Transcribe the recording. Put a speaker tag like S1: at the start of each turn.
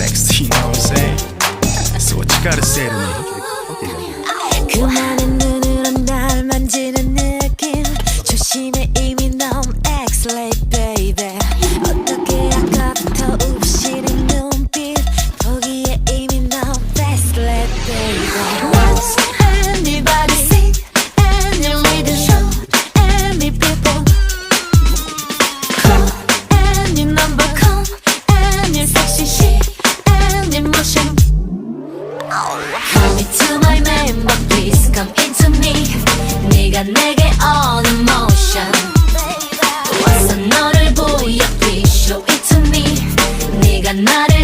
S1: sexy, you know what I'm saying? So what you gotta say to me?
S2: 그 많은 눈으로 날 만지는 느낌 조심해 이미 넌 X-ray Come into my man, but please come into me. 네가 내게 on emotion. 와서 너를 보여, please show it to me. 네가 나를 단정 못하게.